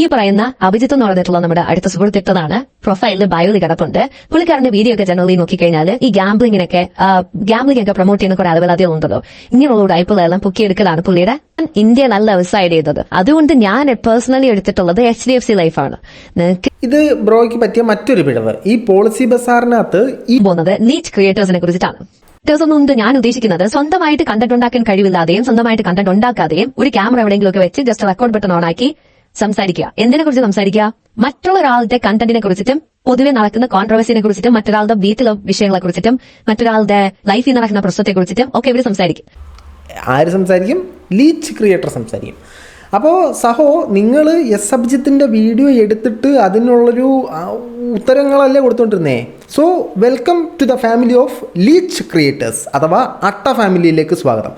ഈ പറയുന്ന അഭിജിത്ത് എന്ന് പറഞ്ഞിട്ടുള്ള നമ്മുടെ അടുത്ത സുഹൃത്തിട്ടതാണ് പ്രൊഫൈലിൽ ബയോയിൽ കിടപ്പുണ്ട്. പുള്ളിക്കാരന്റെ വീഡിയോ ഒക്കെ ജനറലി നോക്കിക്കഴിഞ്ഞാൽ ഈ ഗാംബ്ലിങ്ങിനൊക്കെ ഗാംബ്ലിംഗ് ഒക്കെ പ്രൊമോട്ട് ചെയ്യുന്ന കുറെ ആളുകൾ അധികം ഉണ്ടല്ലോ. ഇങ്ങനെയുള്ള ഉടായ്പകളെല്ലാം പൊക്കിയെടുക്കലാണ് പുള്ളിയുടെ ഇന്ത്യ നല്ല ഡിസൈഡ് ചെയ്തത്. അതുകൊണ്ട് ഞാൻ പേഴ്സണലി എടുത്തിട്ടുള്ളത് എച്ച് ഡി എഫ് സി ലൈഫാണ് ഇത് ബ്രോയ്ക്ക് പറ്റിയ മറ്റൊരു പിഴവ്. ഈ പോളിസി ബസാറിനകത്ത് ഈ പോകുന്നത് നീറ്റ് ക്രിയേറ്റേഴ്സിനെ കുറിച്ചിട്ടാണ്. ഒന്നും ഞാൻ ഉദ്ദേശിക്കുന്നത് സ്വന്തമായിട്ട് കണ്ടന്റ് ഉണ്ടാക്കാൻ കഴിവില്ലാതെയും സ്വന്തമായിട്ട് കണ്ടന്റ് ഉണ്ടാക്കാതെയും ഒരു ക്യാമറ എവിടെയെങ്കിലും ഒക്കെ വെച്ച് ജസ്റ്റ് റെക്കോർഡ് ബട്ടൺ ഓൺ ആക്കി സംസാരിക്കുക. എന്തിനെ കുറിച്ച് സംസാരിക്കുക? മറ്റുള്ളൊരാളുടെ കണ്ടന്റിനെ കുറിച്ചിട്ടും പൊതുവെ നടക്കുന്ന കോൺട്രവേഴ്സിനെ കുറിച്ചിട്ടും മറ്റൊരാളുടെ വീട്ടിലെ വിഷയങ്ങളെ കുറിച്ചിട്ടും മറ്റൊരാളുടെ ലൈഫിൽ നടക്കുന്ന പ്രശ്നത്തെ കുറിച്ചിട്ടും ഒക്കെ ഇവർ സംസാരിക്കും. ആര് സംസാരിക്കും? ലീച്ച് ക്രിയേറ്റർ സംസാരിക്കും. അപ്പോൾ സഹോ നിങ്ങൾ എസ് അഭിജിത്തിന്റെ വീഡിയോ എടുത്തിട്ട് അതിനുള്ളൊരു ഉത്തരങ്ങളല്ലേ കൊടുത്തോണ്ടിരുന്നേ? So welcome to the family of leech creators അഥവാ അട്ട ഫാമിലിയിലേക്ക് സ്വാഗതം.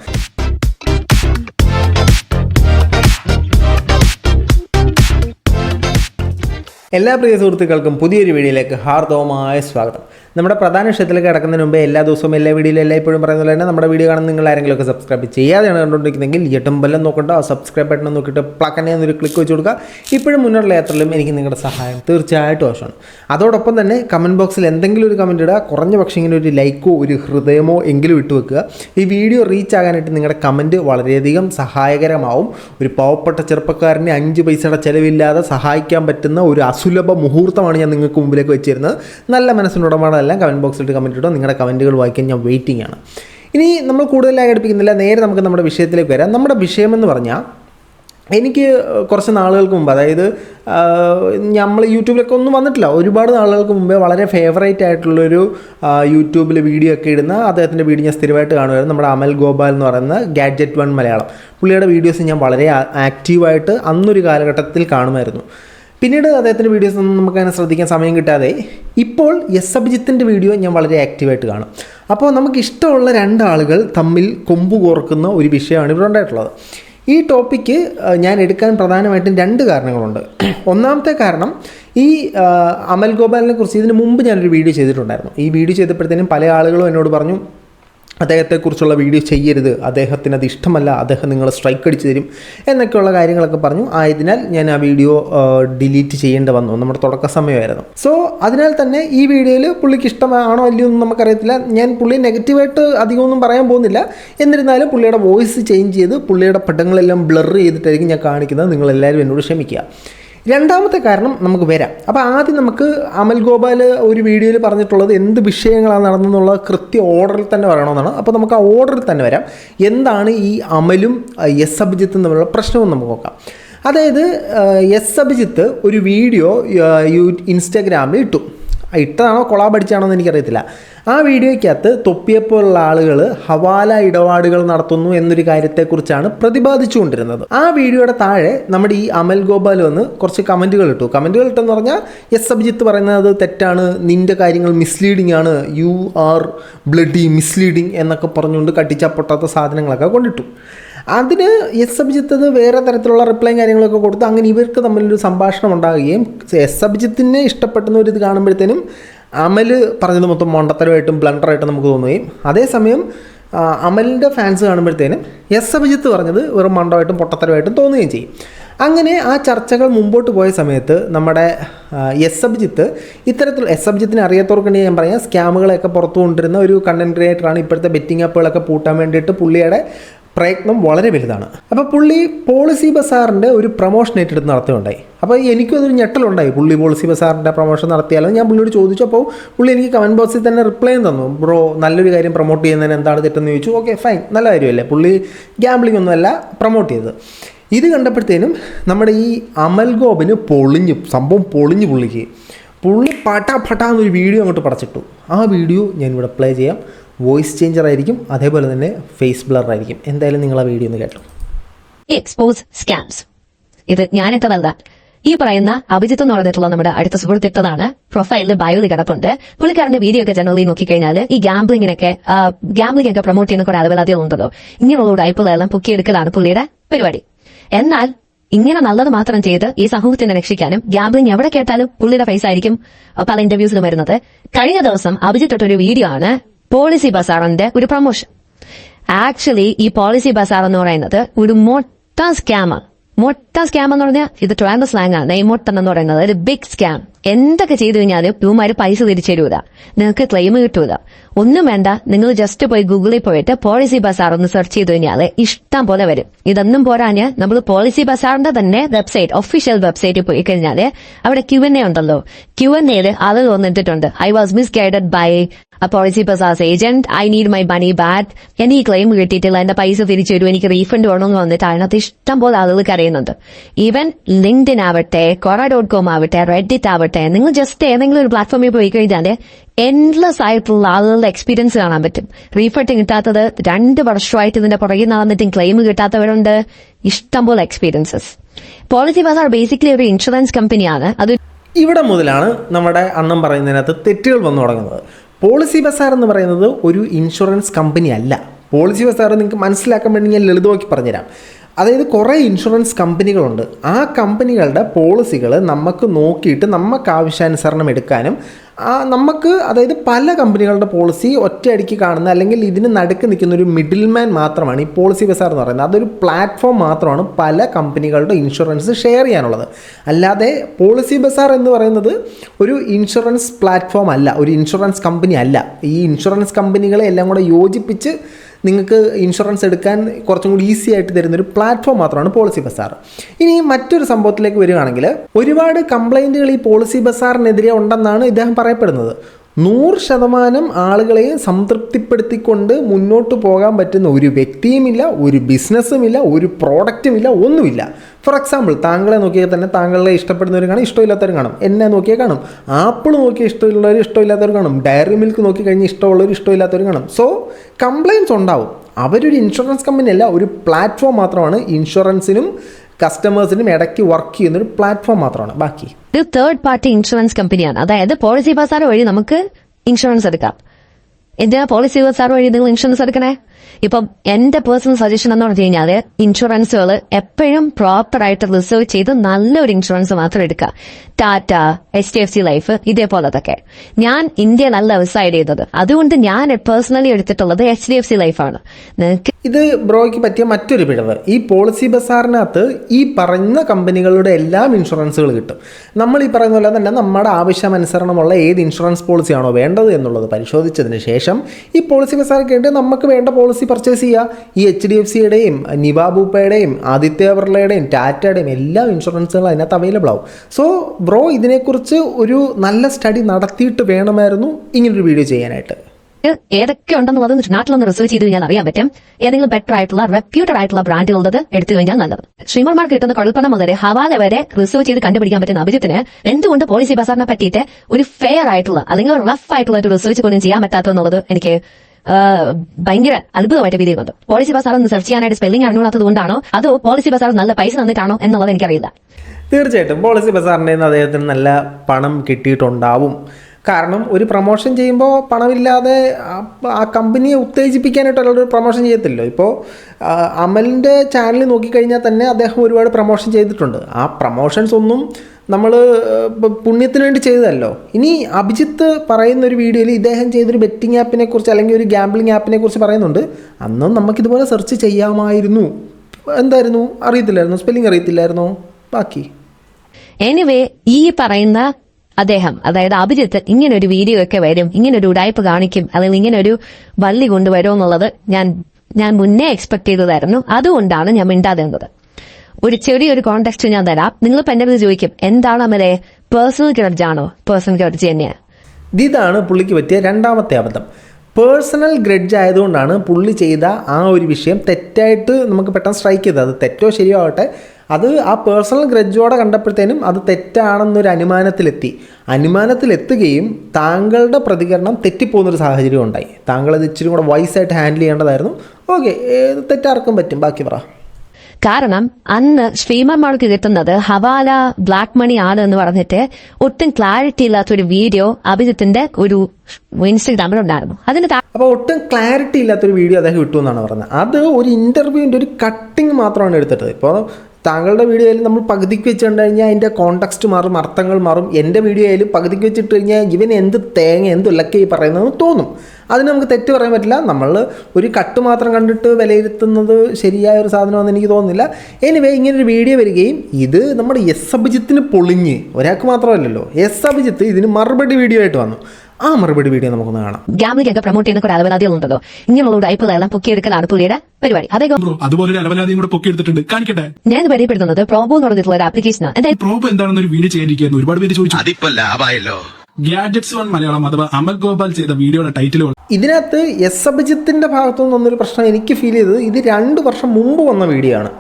എല്ലാ പ്രിയ സുഹൃത്തുക്കൾക്കും പുതിയൊരു വീഡിയോയിലേക്ക് ഹാർദവമായ സ്വാഗതം. നമ്മുടെ പ്രധാന വിഷയത്തിലേക്ക് കിടക്കുന്നതിന് മുമ്പ് എല്ലാ ദിവസവും എല്ലാ വീഡിയോയിലും എല്ലായ്പ്പോഴും പറയുന്ന പോലെ തന്നെ നമ്മുടെ വീഡിയോ കാണുന്ന നിങ്ങൾ ആരെങ്കിലും ഒക്കെ സബ്സ്ക്രൈബ് ചെയ്യാതെയാണ് കണ്ടുകൊണ്ടിരിക്കുന്നതെങ്കിൽ എട്ടും ബെല്ലം നോക്കണ്ട സബ്സ്ക്രൈബ് ബട്ടൺ നോക്കിയിട്ട് പ്ലക്കനെ എന്നൊരു ക്ലിക്ക് വെച്ച് കൊടുക്കുക. ഇപ്പോഴും മുന്നോട്ടുള്ള യാത്രയിലും എനിക്ക് നിങ്ങളുടെ സഹായം തീർച്ചയായിട്ടും ആവശ്യമാണ്. അതോടൊപ്പം തന്നെ കമന്റ് ബോക്സിൽ എന്തെങ്കിലും ഒരു കമന്റ് ഇടുക. കുറഞ്ഞ പക്ഷേ ഇങ്ങനെ ഒരു ലൈക്കോ ഒരു ഹൃദയമോ എങ്കിലും ഇട്ട് വെക്കുക. ഈ വീഡിയോ റീച്ച് ആകാനായിട്ട് നിങ്ങളുടെ കമന്റ് വളരെയധികം സഹായകരമാവും. ഒരു പാവപ്പെട്ട ചെറുപ്പക്കാരനെ അഞ്ച് പൈസയുടെ ചിലവില്ലാതെ സഹായിക്കാൻ പറ്റുന്ന ഒരു അസുലഭ മുഹൂർത്തമാണ് ഞാൻ നിങ്ങൾക്ക് മുമ്പിലേക്ക് വെച്ചിരുന്നത്. നല്ല മനസ്സിനുടമകളെല്ലാം കമന്റ് ബോക്സിലിട്ട് കമന്റ് ഇട്ടോ നിങ്ങളുടെ കമന്റുകൾ വായിക്കാൻ ഞാൻ വെയിറ്റിംഗ് ആണ്. ഇനി നമ്മൾ കൂടുതലായി അടുപ്പിക്കുന്നില്ല. നേരെ നമുക്ക് നമ്മുടെ വിഷയത്തിലേക്ക് വരാം. നമ്മുടെ വിഷയമെന്ന് പറഞ്ഞാൽ എനിക്ക് കുറച്ച് നാളുകൾക്ക് മുമ്പ് അതായത് നമ്മൾ യൂട്യൂബിലൊക്കെ ഒന്നും വന്നിട്ടില്ല. ഒരുപാട് നാളുകൾക്ക് മുമ്പേ വളരെ ഫേവറേറ്റ് ആയിട്ടുള്ളൊരു യൂട്യൂബിൽ വീഡിയോ ഒക്കെ ഇടുന്ന അദ്ദേഹത്തിന്റെ വീഡിയോ ഞാൻ സ്ഥിരമായിട്ട് കാണുമായിരുന്നു. നമ്മുടെ അമൽ ഗോപാൽ എന്ന് പറയുന്ന ഗാഡ്ജറ്റ് വൺ മലയാളം. പുള്ളിയുടെ വീഡിയോസ് ഞാൻ വളരെ ആക്റ്റീവായിട്ട് അന്നൊരു കാലഘട്ടത്തിൽ കാണുമായിരുന്നു. പിന്നീട് അദ്ദേഹത്തിന്റെ വീഡിയോസ് ഒന്നും നമുക്കങ്ങനെ ശ്രദ്ധിക്കാൻ സമയം കിട്ടാതെ ഇപ്പോൾ എസ് അഭിജിത്തിന്റെ വീഡിയോ ഞാൻ വളരെ ആക്റ്റീവായിട്ട് കാണും. അപ്പോൾ നമുക്ക് ഇഷ്ടമുള്ള രണ്ടാളുകൾ തമ്മിൽ കൊമ്പ് കോർക്കുന്ന ഒരു വിഷയമാണ് ഇവിടെ ഉണ്ടായിട്ടുള്ളത്. ഈ ടോപ്പിക്ക് ഞാൻ എടുക്കാൻ പ്രധാനമായിട്ടും രണ്ട് കാരണങ്ങളുണ്ട്. ഒന്നാമത്തെ കാരണം ഈ അമൽ ഗോപാലിനെ കുറിച്ച് ഇതിന് മുമ്പ് ഞാനൊരു വീഡിയോ ചെയ്തിട്ടുണ്ടായിരുന്നു. ഈ വീഡിയോ ചെയ്തപ്പോഴത്തേനും പല ആളുകളും എന്നോട് പറഞ്ഞു അദ്ദേഹത്തെക്കുറിച്ചുള്ള വീഡിയോ ചെയ്യരുത്. അദ്ദേഹത്തിന് അത് ഇഷ്ടമല്ല. അദ്ദേഹം നിങ്ങളെ സ്ട്രൈക്ക് അടിച്ചു തരും. എന്നൊക്കെയുള്ള കാര്യങ്ങളൊക്കെ പറഞ്ഞു. ആയതിനാൽ ഞാൻ ആ വീഡിയോ ഡിലീറ്റ് ചെയ്യേണ്ടി വന്നു. നമ്മുടെ തുടക്ക സമയമായിരുന്നു. സോ അതിനാൽ തന്നെ ഈ വീഡിയോയിൽ പുള്ളിക്ക് ഇഷ്ടമാണോ അല്ലയോ എന്ന് നമുക്കറിയത്തില്ല. ഞാൻ പുള്ളിയെ നെഗറ്റീവായിട്ട് അധികമൊന്നും പറയാൻ പോകുന്നില്ല. എന്നിരുന്നാലും പുള്ളിയുടെ വോയിസ് ചേഞ്ച് ചെയ്ത് പുള്ളിയുടെ പടങ്ങളെല്ലാം ബ്ലർ ചെയ്തിട്ടായിരിക്കും ഞാൻ കാണിക്കുന്നത്. നിങ്ങളെല്ലാവരും എന്നോട് ക്ഷമിക്കുക. രണ്ടാമത്തെ കാരണം നമുക്ക് വരാം. അപ്പോൾ ആദ്യം നമുക്ക് അമൽ ഗോപാൽ ഒരു വീഡിയോയിൽ പറഞ്ഞിട്ടുള്ളത് എന്ത് വിഷയങ്ങളാണ് നടന്നെന്നുള്ള കൃത്യ ഓർഡറിൽ തന്നെ പറയണമെന്നാണ്. അപ്പോൾ നമുക്ക് ആ ഓർഡറിൽ തന്നെ വരാം. എന്താണ് ഈ അമലും എസ് അഭിജിത്തും തമ്മിലുള്ള പ്രശ്നമെന്ന് നമുക്ക് നോക്കാം. അതായത് എസ് അഭിജിത്ത് ഒരു വീഡിയോ യൂ ഇൻസ്റ്റാഗ്രാമിൽ ഇട്ടു. ഇട്ടതാണോ കൊളാബ് അടിച്ചാണോ എന്ന് എനിക്കറിയത്തില്ല. ആ വീഡിയോയ്ക്കകത്ത് തൊപ്പിയെപ്പോലുള്ള ആളുകൾ ഹവാല ഇടപാടുകൾ നടത്തുന്നു എന്നൊരു കാര്യത്തെക്കുറിച്ചാണ് പ്രതിപാദിച്ചുകൊണ്ടിരുന്നത്. ആ വീഡിയോയുടെ താഴെ നമ്മുടെ ഈ അമൽ ഗോപാൽ വന്ന് കുറച്ച് കമന്റുകൾ ഇട്ടു. കമന്റുകൾ ഇട്ടെന്ന് പറഞ്ഞാൽ എസ് അഭിജിത്ത് പറയുന്നത് തെറ്റാണ് നിന്റെ കാര്യങ്ങൾ മിസ്ലീഡിംഗ് ആണ് യു ആർ ബ്ലഡി മിസ്ലീഡിംഗ് എന്നൊക്കെ പറഞ്ഞുകൊണ്ട് കട്ടിച്ചപ്പൊട്ടാത്ത സാധനങ്ങളൊക്കെ കൊണ്ടിട്ടു. അതിന് എസ് അഭിജിത്ത് വേറെ തരത്തിലുള്ള റിപ്ലൈയും കാര്യങ്ങളൊക്കെ കൊടുത്ത് അങ്ങനെ ഇവർക്ക് തമ്മിലൊരു സംഭാഷണം ഉണ്ടാകുകയും എസ് അഭിജിത്തിനെ ഇഷ്ടപ്പെടുന്ന ഒരു ഇത് കാണുമ്പോഴത്തേനും അമൽ പറഞ്ഞത് മൊത്തം മണ്ടത്തരമായിട്ടും ബ്ലണ്ടറായിട്ടും നമുക്ക് തോന്നുകയും അതേസമയം അമലിന്റെ ഫാൻസ് കാണുമ്പോഴത്തേനും എസ് അഭിജിത്ത് പറഞ്ഞത് വെറും മണ്ടമായിട്ടും പൊട്ടത്തരമായിട്ടും തോന്നുകയും ചെയ്യും. അങ്ങനെ ആ ചർച്ചകൾ മുമ്പോട്ട് പോയ സമയത്ത് നമ്മുടെ എസ് അഭിജിത്ത് ഇത്തരത്തിൽ എസ് അഭിജിത്തിനെ അറിയാത്തവർക്കുണ്ടെങ്കിൽ ഞാൻ പറയാം സ്കാമുകളൊക്കെ പുറത്തു കൊണ്ടിരുന്ന ഒരു കണ്ടന്റ് ക്രിയേറ്ററാണ് ഇപ്പോഴത്തെ ബെറ്റിംഗ് ആപ്പുകളൊക്കെ പൂട്ടാൻ വേണ്ടിയിട്ട് പുള്ളിയുടെ പ്രയത്നം വളരെ വലുതാണ്. അപ്പോൾ പുള്ളി പോളിസി ബസാറിന്റെ ഒരു പ്രൊമോഷൻ ഏറ്റെടുത്ത് നടത്തുകയുണ്ടായി. അപ്പോൾ എനിക്കും അതൊരു ഞെട്ടലുണ്ടായി. പുള്ളി പോളിസി ബസാറിന്റെ പ്രൊമോഷൻ നടത്തിയാലും? ഞാൻ പുള്ളിയോട് ചോദിച്ചു അപ്പോൾ പുള്ളി എനിക്ക് കമന്റ് ബോക്സിൽ തന്നെ റിപ്ലൈയും തന്നു. ബ്രോ നല്ലൊരു കാര്യം പ്രൊമോട്ട് ചെയ്യുന്നതിന് എന്താണ് തെറ്റെന്ന് ചോദിച്ചു. Okay fine. നല്ല കാര്യമല്ലേ? പുള്ളി ഗ്യാംബ്ലിംഗ് ഒന്നുമല്ല പ്രൊമോട്ട് ചെയ്തത്. ഇത് കണ്ടപ്പോഴത്തേനും നമ്മുടെ ഈ അമൽ ഗോപിന് പൊളിഞ്ഞു സംഭവം പൊളിഞ്ഞു പുള്ളിക്ക്. പുള്ളി പട്ടാ പട്ടാ എന്നൊരു വീഡിയോ അങ്ങോട്ട് പടച്ചിട്ടു. ആ വീഡിയോ ഞാനിവിടെ പ്ലേ ചെയ്യാം. വോയിസ് ചേഞ്ചർ ആയിരിക്കും അതേപോലെ തന്നെ ഫേസ് ബ്ലർ ആയിരിക്കും എന്തായാലും നിങ്ങൾ ആ വീഡിയോ ഒന്ന് കേട്ടോ. എക്സ്പോസ് സ്കാംസ് ഇത് ഞാനിട്ടതല്ല. ഈ പറയുന്ന അഭിജിത്ത് എന്ന് പറഞ്ഞിട്ടുള്ള നമ്മുടെ അടുത്ത സുഹൃത്തിട്ടതാണ്. പ്രൊഫൈലിൽ ബയോയിൽ കിടപ്പുണ്ട്. പുള്ളിക്കാരന്റെ വീഡിയോ ഒക്കെ ജനറലി നോക്കിക്കഴിഞ്ഞാൽ ഈ ഗാംബ്ലിങ്ങിനൊക്കെ ഗാംബ്ലിംഗ് ഒക്കെ പ്രൊമോട്ട് ചെയ്യുന്ന കുറെ ആളുകൾ അധികം ഉണ്ടല്ലോ. ഇങ്ങനെയുള്ള ഉടായ്പകളെല്ലാം പൊക്കിയെടുക്കലാണ് പുള്ളിയുടെ പരിപാടി. എന്നാൽ ഇങ്ങനെ നല്ലത് മാത്രം ചെയ്ത് ഈ സമൂഹത്തിനെ രക്ഷിക്കാനും ഗ്യാബ്ലിംഗ് എവിടെ കേട്ടാലും പുള്ളിയുടെ ഫേസ് ആയിരിക്കും പല ഇന്റർവ്യൂസിലും വരുന്നത്. കഴിഞ്ഞ ദിവസം അഭിജിത്ത് ഒരു വീഡിയോ ആണ്. പോളിസി ബസാറിന്റെ ഒരു പ്രമോഷൻ ആക്ച്വലി ഈ പോളിസി ബസാർ എന്ന് പറയുന്നത് ഒരു മൊട്ട സ്കാമർ മൊട്ട സ്കാം എന്ന് പറഞ്ഞാൽ ഇത് ട്രാൻഡ് സ്ലാങ് ആണ്. ഈ മൊട്ടൻ എന്ന് പറയുന്നത് ഒരു ബിഗ് സ്കാം എന്തൊക്കെ ചെയ്തു കഴിഞ്ഞാലും ഇവന്മാര് പൈസ തിരിച്ചു തരൂല നിങ്ങൾക്ക് ക്ലെയിം കിട്ടൂല. ഒന്നും വേണ്ട. നിങ്ങൾ ജസ്റ്റ് പോയി ഗൂഗിളിൽ പോയിട്ട് പോളിസി ബസാർ ഒന്ന് സെർച്ച് ചെയ്തു കഴിഞ്ഞാൽ ഇഷ്ടം പോലെ വരും. ഇതൊന്നും പോരാഞ്ഞ് നമ്മൾ പോളിസി ബസാറിന്റെ തന്നെ വെബ്സൈറ്റ് ഒഫീഷ്യൽ വെബ്സൈറ്റിൽ പോയി കഴിഞ്ഞാൽ അവിടെ ക്യു എൻ എ ഉണ്ടല്ലോ. ക്യു എൻ എയിൽ ആളുകൾ വന്നിട്ടുണ്ട് I was misguided by a policy agent I need my money back, എനിക്ക് ഈ ക്ലെയിം കിട്ടിയിട്ടില്ല. എന്റെ പൈസ തിരിച്ചു വരും എനിക്ക് റീഫണ്ട് വേണമെന്ന് വന്നിട്ട് അതിനകത്ത് ഇഷ്ടം പോലെ ആളുകൾ കരയുന്നുണ്ട്. ഈവൻ ലിങ്ക്ഡിൻ ആവട്ടെ കൊറ ഡോട്ട് കോം ആവട്ടെ റെഡിറ്റ് ആവട്ടെ നിങ്ങൾ ജസ്റ്റ് ഏതെങ്കിലും ഒരു പ്ലാറ്റ്ഫോമിൽ പോയി കഴിഞ്ഞാൽ എൻഡ്ലെസ് ആയിട്ടുള്ള ആളുകളുടെ എക്സ്പീരിയൻസ് കാണാൻ പറ്റും. റീഫണ്ട് കിട്ടാത്തത് രണ്ട് വർഷമായിട്ട് ഇതിന്റെ പുറകിൽ നടന്നിട്ടും ക്ലെയിം കിട്ടാത്തവരുണ്ട്. ഇഷ്ടം പോലെ എക്സ്പീരിയൻസസ് പോളിസി ബസാർ ബേസിക്കലി ഒരു ഇൻഷുറൻസ് കമ്പനിയാണ് അത് ഇവിടെ മുതലാണ് നമ്മുടെ അന്നം പറയുന്നതിനകത്ത് തെറ്റുകൾ വന്നു തുടങ്ങുന്നത്. പോളിസി ബസാർ എന്ന് പറയുന്നത് ഒരു ഇൻഷുറൻസ് കമ്പനി അല്ല. പോളിസി ബസാർ നിങ്ങൾക്ക് മനസ്സിലാക്കാൻ വേണ്ടി ഞാൻ ലളിതമാക്കി പറഞ്ഞുതരാം. അതായത് കുറേ ഇൻഷുറൻസ് കമ്പനികളുണ്ട്. ആ കമ്പനികളുടെ പോളിസികൾ നമുക്ക് നോക്കിയിട്ട് നമുക്ക് ആവശ്യാനുസരണം എടുക്കാനും ആ നമുക്ക് അതായത് പല കമ്പനികളുടെ പോളിസി ഒറ്റയടിക്ക് കാണുന്ന അല്ലെങ്കിൽ ഇതിന് നടുക്ക് നിൽക്കുന്ന ഒരു മിഡിൽ മാൻ മാത്രമാണ് ഈ പോളിസി ബസാർ എന്ന് പറയുന്നത്. അതൊരു പ്ലാറ്റ്ഫോം മാത്രമാണ് പല കമ്പനികളുടെ ഇൻഷുറൻസ് ഷെയർ ചെയ്യാനുള്ളത്. അല്ലാതെ പോളിസി ബസാർ എന്ന് പറയുന്നത് ഒരു ഇൻഷുറൻസ് പ്ലാറ്റ്ഫോം അല്ല ഒരു ഇൻഷുറൻസ് കമ്പനി അല്ല. ഈ ഇൻഷുറൻസ് കമ്പനികളെ എല്ലാം കൂടെ യോജിപ്പിച്ച് നിങ്ങൾക്ക് ഇൻഷുറൻസ് എടുക്കാൻ കുറച്ചും കൂടി ഈസി ആയിട്ട് തരുന്ന ഒരു പ്ലാറ്റ്ഫോം മാത്രമാണ് പോളിസി ബസാർ ഇനി മറ്റൊരു സംഭവത്തിലേക്ക് വരികയാണെങ്കിൽ ഒരുപാട് കംപ്ലൈന്റുകൾ ഈ പോളിസി ബസാറിനെതിരെ ഉണ്ടെന്നാണ് ഇദ്ദേഹം പറയപ്പെടുന്നത്. നൂറ് ശതമാനം ആളുകളെയും സംതൃപ്തിപ്പെടുത്തിക്കൊണ്ട് മുന്നോട്ട് പോകാൻ പറ്റുന്ന ഒരു വ്യക്തിയുമില്ല ഒരു ബിസിനസ്സുമില്ല ഒരു പ്രോഡക്റ്റുമില്ല ഒന്നുമില്ല. ഫോർ എക്സാമ്പിൾ താങ്കളെ നോക്കിയാൽ തന്നെ താങ്കളെ ഇഷ്ടപ്പെടുന്നവർ കാണും ഇഷ്ടമില്ലാത്തവർ കാണും. എന്നെ നോക്കിയാൽ കാണും. ആപ്പിൾ നോക്കി ഇഷ്ടമുള്ളവർ ഇഷ്ടമില്ലാത്തവർ കാണും. ഡയറി മിൽക്ക് നോക്കി കഴിഞ്ഞ് ഇഷ്ടമുള്ളവർ ഇഷ്ടമില്ലാത്തവർ കാണും. സോ കംപ്ലയിൻസ് ഉണ്ടാവും. അവരൊരു ഇൻഷുറൻസ് കമ്പനി അല്ല ഒരു പ്ലാറ്റ്ഫോം മാത്രമാണ്. ഇൻഷുറൻസിനും കസ്റ്റമേഴ്സിനും ഇടയ്ക്ക് വർക്ക് ചെയ്യുന്ന ഒരു പ്ലാറ്റ്ഫോം മാത്രമാണ്. ബാക്കി. ഒരു തേർഡ് പാർട്ടി ഇൻഷുറൻസ് കമ്പനിയാണ് അതായത് പോളിസി ബസാർ വഴി നമുക്ക് ഇൻഷുറൻസ് എടുക്കാം. എന്തിനാ പോളിസി ബസാർ വഴി നിങ്ങൾ ഇൻഷുറൻസ് എടുക്കണേ? ഇപ്പം എന്റെ പേഴ്സണൽ സജഷൻ എന്ന് പറഞ്ഞു കഴിഞ്ഞാൽ ഇൻഷുറൻസുകൾ എപ്പോഴും പ്രോപ്പർ ആയിട്ട് റിസർവ് ചെയ്ത് നല്ലൊരു ഇൻഷുറൻസ് മാത്രം എടുക്കുക. Tata H D F C life ഇതേപോലതൊക്കെ. ഞാൻ ഇന്ത്യയിലല്ല ഡിസൈഡ് ചെയ്തത്. അതുകൊണ്ട് ഞാൻ പേഴ്സണലി എടുത്തിട്ടുള്ളത് എച്ച് ഡി എഫ് സി ലൈഫാണ് നിങ്ങൾക്ക് ഇത് ബ്രോയ്ക്ക് പറ്റിയ മറ്റൊരു പിഴവ്. ഈ പോളിസി ബസാറിനകത്ത് ഈ പറഞ്ഞ കമ്പനികളുടെ എല്ലാം ഇൻഷുറൻസുകൾ കിട്ടും. നമ്മൾ ഈ പറയുന്ന പോലെ തന്നെ നമ്മുടെ ആവശ്യമനുസരണമുള്ള ഏത് ഇൻഷുറൻസ് പോളിസിയാണോ വേണ്ടത് എന്നുള്ളത് പരിശോധിച്ചതിന് ശേഷം ഈ പോളിസി ബസാർ കേട്ട് നമുക്ക് വേണ്ട പോളിസി പർച്ചേസ് ചെയ്യുക ഈ എച്ച് ഡി എഫ് സിയുടെയും നിവാബൂപ്പയുടെയും ആദിത്യ ബിർളയുടെയും ടാറ്റയുടെയും എല്ലാ ഇൻഷുറൻസുകളും അതിനകത്ത് അവൈലബിൾ ആവും. സോ ബ്രോ ഇതിനെക്കുറിച്ച് ഒരു നല്ല സ്റ്റഡി നടത്തിയിട്ട് വേണമായിരുന്നു ഇങ്ങനൊരു വീഡിയോ ചെയ്യാനായിട്ട്. ഏതൊക്കെ ഉണ്ടെന്നുള്ളത് നാട്ടിലൊന്ന് റിസർച്ച് ചെയ്ത് കഴിഞ്ഞാൽ അറിയാൻ പറ്റും. ഏതെങ്കിലും ബെറ്റർ ആയിട്ടുള്ള റെപ്യൂട്ടഡ് ആയിട്ടുള്ള ബ്രാൻഡുകളുള്ളത് എടുത്തു കഴിഞ്ഞാൽ നല്ലത്. ശ്രീമാർമാർ കിട്ടുന്ന കൊഴുപ്പണം മുതലേ ഹവാല വരെ റിസർച്ച് ചെയ്ത് കണ്ടുപിടിക്കാൻ പറ്റുന്ന അഭിജിത്തിന് എന്തുകൊണ്ട് പോളിസി ബസാറിനെ പറ്റിയിട്ട് ഒരു ഫെയർ ആയിട്ടുള്ള അല്ലെങ്കിൽ റഫ് ആയിട്ടുള്ള ഒരു റിസർച്ച് പോലും ചെയ്യാൻ പറ്റാത്തെന്നുള്ളത് എനിക്ക് ഭയങ്കര അത്ഭുതമായിട്ട് ഫീൽ ചെയ്യുന്നുണ്ട് പോളിസി ബസാർ ഒന്ന് സെർച്ച് ചെയ്യാനായിട്ട് സ്പെല്ലിംഗ് അറിഞ്ഞൂടാത്തത് കൊണ്ടാണോ? അതോ പോളിസി ബസാർ നല്ല പൈസ തന്നിട്ടാണോ എന്നുള്ളത് എനിക്കറിയില്ല. തീർച്ചയായിട്ടും. പോളിസി ബസാറിന്റെ നിന്ന് അദ്ദേഹത്തിന് നല്ല പണം കിട്ടിയിട്ടുണ്ടാവും. കാരണം ഒരു പ്രൊമോഷൻ ചെയ്യുമ്പോൾ പണമില്ലാതെ ആ- കമ്പനിയെ ഉത്തേജിപ്പിക്കാനായിട്ടുള്ള ഒരു പ്രൊമോഷൻ ചെയ്യത്തില്ലോ ഇപ്പോൾ അമലിന്റെ ചാനൽ നോക്കിക്കഴിഞ്ഞാൽ തന്നെ അദ്ദേഹം ഒരുപാട് പ്രൊമോഷൻ ചെയ്തിട്ടുണ്ട്. ആ പ്രൊമോഷൻസ് ഒന്നും നമ്മൾ പുണ്യത്തിന് വേണ്ടി ചെയ്തതല്ലോ. ഇനി അഭിജിത്ത് പറയുന്ന ഒരു വീഡിയോയിൽ ഇദ്ദേഹം ചെയ്തൊരു ബെറ്റിംഗ് ആപ്പിനെ കുറിച്ച് അല്ലെങ്കിൽ ഒരു ഗാംബ്ലിംഗ് ആപ്പിനെ കുറിച്ച് പറയുന്നുണ്ട്. അന്നും നമുക്കിതുപോലെ സെർച്ച് ചെയ്യാമായിരുന്നു. എന്തായിരുന്നു? അറിയത്തില്ലായിരുന്നു? സ്പെല്ലിംഗ് അറിയത്തില്ലായിരുന്നോ? ബാക്കി. എനിവേ ഈ പറയുന്ന അദ്ദേഹം അതായത് അഭിജിത്ത് ഇങ്ങനൊരു വീഡിയോ ഒക്കെ വരും ഇങ്ങനൊരു ഉടായ്പ കാണിക്കും അല്ലെങ്കിൽ ഇങ്ങനൊരു വള്ളി കൊണ്ടുവരും എന്നുള്ളത് ഞാൻ ഞാൻ മുന്നേ എക്സ്പെക്ട് ചെയ്തതായിരുന്നു. അതുകൊണ്ടാണ് ഞാൻ മിണ്ടാതെ നിന്നത് ഒരു ചെറിയൊരു കോണ്ടെക്സ്റ്റ് ഞാൻ തരാം. നിങ്ങൾ ഇപ്പൊ എന്റെ അടുത്ത് ചോദിക്കും എന്താണ് അമലെ? പേഴ്സണൽ കിളർജാണോ പേഴ്സണൽ ഗ്രഡ്ജ് തന്നെയാണ് ഇതാണ് പുള്ളിക്ക് പറ്റിയ രണ്ടാമത്തെ അബദ്ധം. പേഴ്സണൽ ഗ്രഡ്ജ് ആയതുകൊണ്ടാണ് പുള്ളി ചെയ്ത ആ ഒരു വിഷയം തെറ്റായിട്ട് നമുക്ക് പെട്ടെന്ന് സ്ട്രൈക്ക് ചെയ്തത്. അത് തെറ്റോ ശരിയോ ആവട്ടെ അത് ആ പേഴ്സണൽ ഗ്രഡ്ജോടെ കണ്ടപ്പോഴത്തേനും അത് തെറ്റാണെന്നൊരു അനുമാനത്തിലെത്തി. അനുമാനത്തിലെത്തുകയും താങ്കളുടെ പ്രതികരണം തെറ്റിപ്പോകുന്നൊരു സാഹചര്യം ഉണ്ടായി താങ്കളത് ഇച്ചിരി കൂടെ വൈസായിട്ട് ഹാൻഡിൽ ചെയ്യേണ്ടതായിരുന്നു. ഓക്കെ തെറ്റാർക്കും പറ്റും. ബാക്കി പറ. കാരണം അന്ന് സ്ട്രീമർമാർക്ക് കിട്ടുന്നത് ഹവാല ബ്ലാക്ക് മണി ആണ് എന്ന് പറഞ്ഞിട്ട് ഒട്ടും ക്ലാരിറ്റി ഇല്ലാത്ത ഒരു വീഡിയോ അഭിജിത്തിന്റെ ഒരു ഇൻസ്റ്റഗ്രാമിൽ ഉണ്ടായിരുന്നു. അതിന് അപ്പൊ അപ്പോൾ ഒട്ടും ക്ലാരിറ്റി ഇല്ലാത്ത ഒരു വീഡിയോ അദ്ദേഹം ഇട്ടു എന്നാണ് പറഞ്ഞത്. അത് ഒരു ഇന്റർവ്യൂവിന്റെ ഒരു കട്ടിങ് മാത്രമാണ് എടുത്തിട്ടത്. ഇപ്പോൾ താങ്കളുടെ വീഡിയോ നമ്മൾ പകുതിക്ക് വെച്ച് കണ്ടു കഴിഞ്ഞാൽ അതിന്റെ കോണ്ടക്സ്റ്റ് മാറും അർത്ഥങ്ങൾ മാറും. എന്റെ വീഡിയോ ആയാലും പകുതിക്ക് വെച്ചിട്ട് കഴിഞ്ഞാൽ ഇവൻ എന്ത് തേങ്ങ എന്ത് ഈ പറയുന്നതെന്ന് തോന്നും. അതിന് നമുക്ക് തെറ്റ് പറയാൻ പറ്റില്ല. നമ്മൾ ഒരു കട്ട് മാത്രം കണ്ടിട്ട് വിലയിരുത്തുന്നത് ശരിയായ ഒരു സാധനമാണെന്ന് എനിക്ക് തോന്നുന്നില്ല. എനിവേ ഇങ്ങനൊരു വീഡിയോ വരികയും ഇത് നമ്മുടെ എസ് അഭിജിത്തിന് പൊളിഞ്ഞ് ഒരാൾക്ക് മാത്രമല്ലല്ലോ എസ് അഭിജിത്ത് ഇതിന് മറുപടി വീഡിയോ ആയിട്ട് വന്നു. ആ മറുപടി വീഡിയോ നമുക്കൊന്ന് കാണാം. ഗ്യാമിൽ ഒക്കെ പ്രൊമോട്ട് ചെയ്യുന്ന കുറെ അലവലാദികളുണ്ടല്ലോ ഇങ്ങനെയുള്ള ഉടായ്പകളെല്ലാം പൊക്കിയെടുക്കലാണ് പുള്ളിയുടെ പരിപാടി. അതേ ബ്രോ അതുപോലെ ഒരു അലവലാതിയും കൂടെ പൊക്കിയെടുത്തിട്ടുണ്ട്. കാണിക്കട്ടെ? ഞാൻ ഇത് പരിചയപ്പെടുത്തുന്നത് പ്രോബോ എന്ന് പറഞ്ഞിട്ടുള്ള ഒരു ആപ്ലിക്കേഷനാണ് പ്രോബോ പ്രോബ് എന്താണെന്ന് ഒരു വീഡിയോ ചെയ്യാനിരിക്കുന്നു ഒരുപാട് പേര് ചോദിച്ചു. അതിപ്പോ ലാഭായല്ലോ. ഗാഡ്ജറ്റ്സ് വൺ മലയാളം അഥവാ അമൽ ഗോപാൽ ചെയ്ത വീഡിയോയുടെ ടൈറ്റിൽ ഇതിനകത്ത് എസ് അഭിജിത്തിന്റെ ഭാഗത്തു നിന്നൊരു പ്രശ്നം എനിക്ക് ഫീൽ ചെയ്തത് ഇത് രണ്ട് വർഷം മുമ്പ് വന്ന വീഡിയോ ആണ്.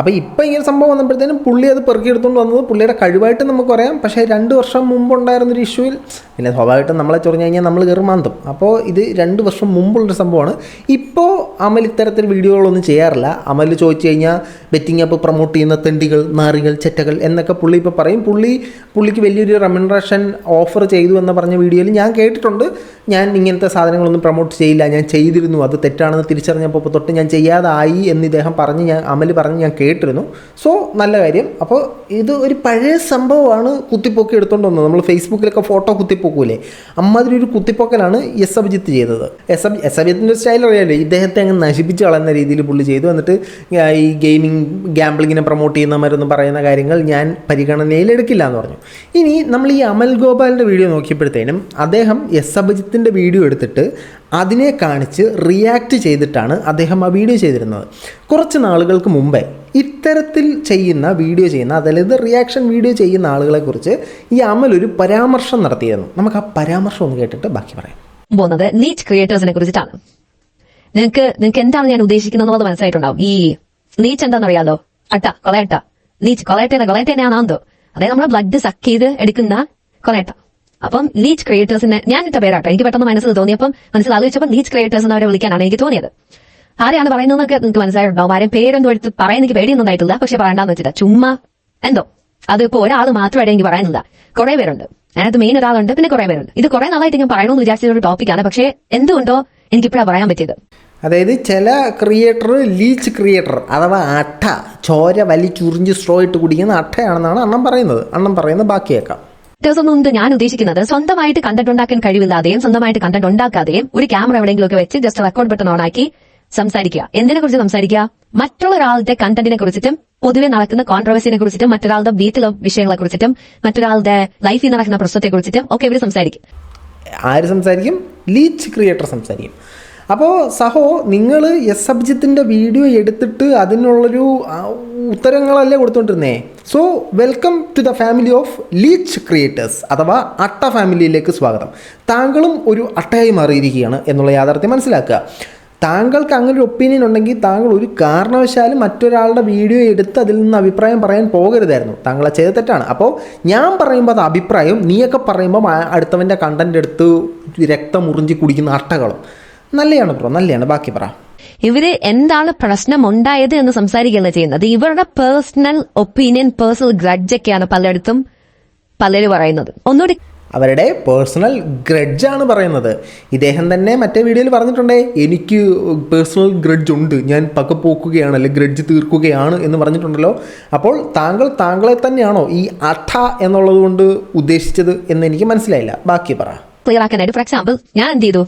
അപ്പോൾ ഇപ്പം ഇങ്ങനെ സംഭവം വന്നപ്പോഴത്തേനും പുള്ളി അത് പെറുക്കിയെടുത്തുകൊണ്ട് വന്നത് പുള്ളിയുടെ കഴിവായിട്ട് നമുക്ക് പറയാം. പക്ഷേ രണ്ട് വർഷം മുമ്പ് ഉണ്ടായിരുന്നൊരു ഇഷ്യൂവിൽ പിന്നെ സ്വാഭാവികമായിട്ടും നമ്മളെ ചൊറിഞ്ഞു കഴിഞ്ഞാൽ നമ്മൾ കയറി മാന്തും. അപ്പോൾ ഇത് രണ്ട് വർഷം മുമ്പുള്ളൊരു സംഭവമാണ്. ഇപ്പോൾ അമൽ ഇത്തരത്തിൽ വീഡിയോകളൊന്നും ചെയ്യാറില്ല. അമൽ ചോദിച്ചു കഴിഞ്ഞാൽ ബെറ്റിംഗ് ആപ്പ് പ്രൊമോട്ട് ചെയ്യുന്ന തെണ്ടികൾ നാറികൾ ചെറ്റകൾ എന്നൊക്കെ പുള്ളി ഇപ്പോൾ പറയും. പുള്ളി പുള്ളിക്ക് വലിയൊരു റെമൻറേഷൻ ഓഫർ ചെയ്തു എന്ന് പറഞ്ഞ വീഡിയോയിൽ ഞാൻ കേട്ടിട്ടുണ്ട്. ഞാൻ ഇങ്ങനത്തെ സാധനങ്ങളൊന്നും പ്രൊമോട്ട് ചെയ്യില്ല. ഞാൻ ചെയ്തിരുന്നു. അത് തെറ്റാണെന്ന് തിരിച്ചറിഞ്ഞപ്പോൾ തൊട്ട് ഞാൻ ചെയ്യാതായി എന്ന് ഇദ്ദേഹം പറഞ്ഞ് ഞാൻ അമൽ പറഞ്ഞ് ഞാൻ കേട്ടിരുന്നു. സോ നല്ല കാര്യം. അപ്പോൾ ഇത് ഒരു പഴയ സംഭവമാണ് കുത്തിപ്പൊക്കി എടുത്തുകൊണ്ട് വന്നത്. നമ്മൾ ഫേസ്ബുക്കിലൊക്കെ ഫോട്ടോ കുത്തിപ്പൊക്കൂലേ? അമ്മാതിരി ഒരു കുത്തിപ്പൊക്കലാണ് എസ് അഭിജിത്ത് ചെയ്തത്. എസ് അബ് എസ് അഭിജിത്തിന്റെ സ്റ്റൈൽ അറിയാമല്ലോ ഇദ്ദേഹത്തെ അങ്ങ് നശിപ്പിച്ച് കളയുന്ന രീതിയിൽ പുള്ളി ചെയ്തു. എന്നിട്ട് ഈ ഗെയിമിംഗ് ഗാംബ്ലിങ്ങിനെ പ്രൊമോട്ട് ചെയ്യുന്നവരെന്ന് പറയുന്ന കാര്യങ്ങൾ ഞാൻ പരിഗണനയിൽ എടുക്കില്ല എന്ന് പറഞ്ഞു. ഇനി നമ്മൾ ഈ അമൽ ഗോപാലിന്റെ വീഡിയോ നോക്കിയപ്പോഴത്തേനും അദ്ദേഹം എസ് അഭിജിത്തിന്റെ വീഡിയോ എടുത്തിട്ട് അതിനെ കാണിച്ച് റിയാക്ട് ചെയ്തിട്ടാണ് അദ്ദേഹം ആ വീഡിയോ ചെയ്തിരുന്നത്. കുറച്ച് നാളുകൾക്ക് മുമ്പേ ഇത്തരത്തിൽ ചെയ്യുന്ന വീഡിയോ ചെയ്യുന്ന അതായത് റിയാക്ഷൻ വീഡിയോ ചെയ്യുന്ന ആളുകളെക്കുറിച്ച് ഈ അമൽ ഒരു പരാമർശം നടത്തിയിരുന്നു. നമുക്ക് ആ പരാമർശം ഒന്ന് കേട്ടിട്ട് ബാക്കി പറയാം. പോകുന്നത് നീറ്റ് ക്രിയേറ്റേഴ്സിനെ കുറിച്ചിട്ടാണ്. നിങ്ങൾക്ക് നിങ്ങൾക്ക് എന്താണ് ഞാൻ ഉദ്ദേശിക്കുന്നത് മനസ്സിലായിട്ടുണ്ടാവും. ഈ നീച്ച് എന്താണെന്ന് അറിയാലോ അട്ട കൊളയട്ട. നീച്ച് കൊളയട്ട കൊളയട്ട തന്നെയാണെന്തോ അതായത് നമ്മുടെ ബ്ലഡ് സക്ക് ചെയ്ത് എടുക്കുന്ന കൊളയട്ട. അപ്പം നീറ്റ് ക്രിയേറ്റേഴ്സിനെ ഞാൻ ഇട്ട പേരാട്ടോ. എനിക്ക് പെട്ടെന്ന് മനസ്സിൽ തോന്നിയപ്പം മനസ്സിൽ ആലോചിച്ചപ്പോൾ ലീച്ച് ക്രിയേറ്റേഴ്സ് എന്ന് അവരെ വിളിക്കാനാണ് എനിക്ക് തോന്നിയത്. ആരെയാണ് പറയുന്നതെന്നൊക്കെ നിങ്ങൾക്ക് മനസ്സിലായിട്ടുണ്ടാവും ആരും പേരൊന്നും എടുത്ത് പറയാൻ എനിക്ക് പേടിയൊന്നും ഉണ്ടായിട്ടില്ല. പക്ഷെ പറയണ്ടെന്ന് വെച്ചിട്ട്. ചുമ്മാ എന്തോ. അതിപ്പോ ഒരാൾ മാത്രമായിട്ട് എനിക്ക് പറയാനില്ല. കുറെ പേരുണ്ട്. അതിനകത്ത് മെയിൻ ഒരാളുണ്ട് പിന്നെ കുറെ പേരുണ്ട്. ഇത് കുറെ നാളായിട്ട് ഞാൻ പറയണമെന്ന് വിചാരിച്ച ഒരു ടോപ്പിക്കാണ് പക്ഷേ എന്തുകൊണ്ടോ എനിക്കിപ്പോഴാണ് പറയാൻ പറ്റിയത്. അതായത് ചില ക്രിയേറ്റർ ലീച്ച് ക്രിയേറ്റർ അഥവാ അട്ട ചോര വലിച്ചുറിഞ്ച് സ്ട്രോ ഇട്ട് കുടിക്കുന്ന അട്ടയാണെന്നാണ് അണ്ണം പറയുന്നത്. അണ്ണം പറയുന്നത് ബാക്കിയേക്കാം. കേൾക്കാം ഉണ്ട് ഞാൻ ഉദ്ദേശിക്കുന്നത് സ്വന്തമായിട്ട് കണ്ടന്റ് ഉണ്ടാക്കാൻ കഴിവില്ലാതെയും സ്വന്തമായിട്ട് കണ്ടന്റ് ഉണ്ടാക്കാതെയും ഒരു ക്യാമറ എവിടെയെങ്കിലും ഒക്കെ വെച്ച് ജസ്റ്റ് റെക്കോർഡ് ബട്ടൺ ഓണാക്കി സംസാരിക്കുക. എന്തിനെ കുറിച്ച് സംസാരിക്കുക? മറ്റുള്ള ഒരാളുടെ കണ്ടന്റിനെ കുറിച്ചിട്ടും പൊതുവെ നടക്കുന്ന കോൺട്രവേഴ്സിനെ കുറിച്ചിട്ടും മറ്റൊരാളുടെ വീട്ടിലെ വിഷയങ്ങളെ കുറിച്ചിട്ടും മറ്റൊരാളുടെ ലൈഫിൽ നടക്കുന്ന പ്രശ്നത്തെ കുറിച്ചിട്ടും ഒക്കെ ഇവർ സംസാരിക്കും. ആര് സംസാരിക്കും? ലീച്ച് ക്രിയേറ്റർ സംസാരിക്കും. അപ്പോൾ സഹോ നിങ്ങൾ എസ് അബ്ജിത്തിന്റെ വീഡിയോ എടുത്തിട്ട് അതിനുള്ളൊരു ഉത്തരങ്ങളല്ലേ കൊടുത്തുകൊണ്ടിരുന്നേ so welcome to the family of leech creators അഥവാ അട്ട ഫാമിലിയിലേക്ക് സ്വാഗതം. താങ്കളും ഒരു അട്ടയായി മാറിയിരിക്കുകയാണ് എന്നുള്ള യാഥാർത്ഥ്യം മനസ്സിലാക്കുക. താങ്കൾക്ക് അങ്ങനെ ഒരു ഒപ്പീനിയൻ ഉണ്ടെങ്കിൽ താങ്കൾ ഒരു കാരണവശാലും മറ്റൊരാളുടെ വീഡിയോ എടുത്ത് അതിൽ നിന്ന് അഭിപ്രായം പറയാൻ പോകരുതായിരുന്നു. താങ്കൾ അത് ചെയ്ത തെറ്റാണ്. അപ്പോൾ ഞാൻ പറയുമ്പോൾ അത് അഭിപ്രായം നീയൊക്കെ പറയുമ്പോൾ അടുത്തവന്റെ കണ്ടന്റ് എടുത്ത് രക്തം മുറിഞ്ഞ് കുടിക്കുന്ന അട്ടകളും. നല്ലതാണ് ബ്രോ നല്ലതാണ് ബാക്കി പറ. ഇവർ എന്താണ് പ്രശ്നം ഉണ്ടായത് എന്ന് സംസാരിക്കുകയാണ് ചെയ്യുന്നത്. ഇവരുടെ പേഴ്സണൽ ഒപ്പീനിയൻ പേഴ്സണൽ ഗ്രഡ്ജൊക്കെയാണ് പലയിടത്തും പലരും പറയുന്നത്. ഒന്നുകൂടി അവരുടെ പേഴ്സണൽ ഗ്രഡ്ജാണ് പറയുന്നത്. ഇദ്ദേഹം തന്നെ മറ്റേ വീഡിയോയിൽ പറഞ്ഞിട്ടുണ്ടേ എനിക്ക് പേഴ്സണൽ ഗ്രഡ്ജ് ഉണ്ട്. ഞാൻ പകപ്പോക്കുകയാണ് അല്ലെങ്കിൽ ഗ്രഡ്ജ് തീർക്കുകയാണ് എന്ന് പറഞ്ഞിട്ടുണ്ടല്ലോ. അപ്പോൾ താങ്കൾ താങ്കളെ തന്നെയാണോ ഈ അഠ എന്നുള്ളത് കൊണ്ട് ഉദ്ദേശിച്ചത് എന്ന് എനിക്ക് മനസ്സിലായില്ല. ബാക്കി പറ. ക്ലിയർ ഫോർ എക്സാമ്പിൾ ഞാൻ എന്ത് ചെയ്തു?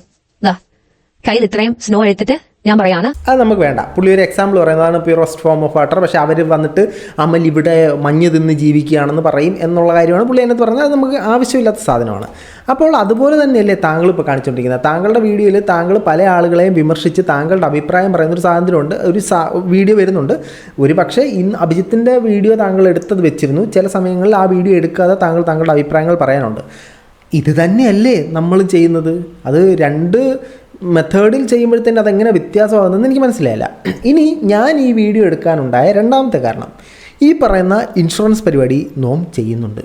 കയ്യിൽ ഇത്രയും സ്നോ എടുത്തിട്ട് ഞാൻ പറയാണ്. അത് നമുക്ക് വേണ്ട. പുള്ളി ഒരു എക്സാമ്പിൾ പറയുന്നതാണ് പ്യൂറസ്റ്റ് ഫോം ഓഫ് വാട്ടർ പക്ഷേ അവർ വന്നിട്ട് അമൽ ഇവിടെ മഞ്ഞ് തിന്ന് ജീവിക്കുകയാണെന്ന് പറയും എന്നുള്ള കാര്യമാണ് പുള്ളി എന്നത് പറഞ്ഞത്. അത് നമുക്ക് ആവശ്യമില്ലാത്ത സാധനമാണ്. അപ്പോൾ അതുപോലെ തന്നെയല്ലേ താങ്കൾ ഇപ്പോൾ കാണിച്ചുകൊണ്ടിരിക്കുന്നത് താങ്കളുടെ വീഡിയോയിൽ താങ്കൾ പല ആളുകളെയും വിമർശിച്ച് താങ്കളുടെ അഭിപ്രായം പറയുന്ന ഒരു സാധനമുണ്ട് ഒരു വീഡിയോ വരുന്നുണ്ട്. ഒരു പക്ഷേ ഇന്ന് അഭിജിത്തിന്റെ വീഡിയോ താങ്കൾ എടുത്തത് വെച്ചിരുന്നു. ചില സമയങ്ങളിൽ ആ വീഡിയോ എടുക്കാതെ താങ്കൾ താങ്കളുടെ അഭിപ്രായങ്ങൾ പറയാനുണ്ട്. ഇത് തന്നെയല്ലേ നമ്മൾ ചെയ്യുന്നത്? അത് രണ്ട് മെത്തേഡിൽ ചെയ്യുമ്പോഴത്തേന് അതെങ്ങനെ വ്യത്യാസമാകുന്നതെന്ന് എനിക്ക് മനസ്സിലായില്ല. ഇനി ഞാൻ ഈ വീഡിയോ എടുക്കാനുണ്ടായ രണ്ടാമത്തെ കാരണം. ഈ പറയുന്ന ഇൻഷുറൻസ് പരിപാടി നോം ചെയ്യുന്നുണ്ട്.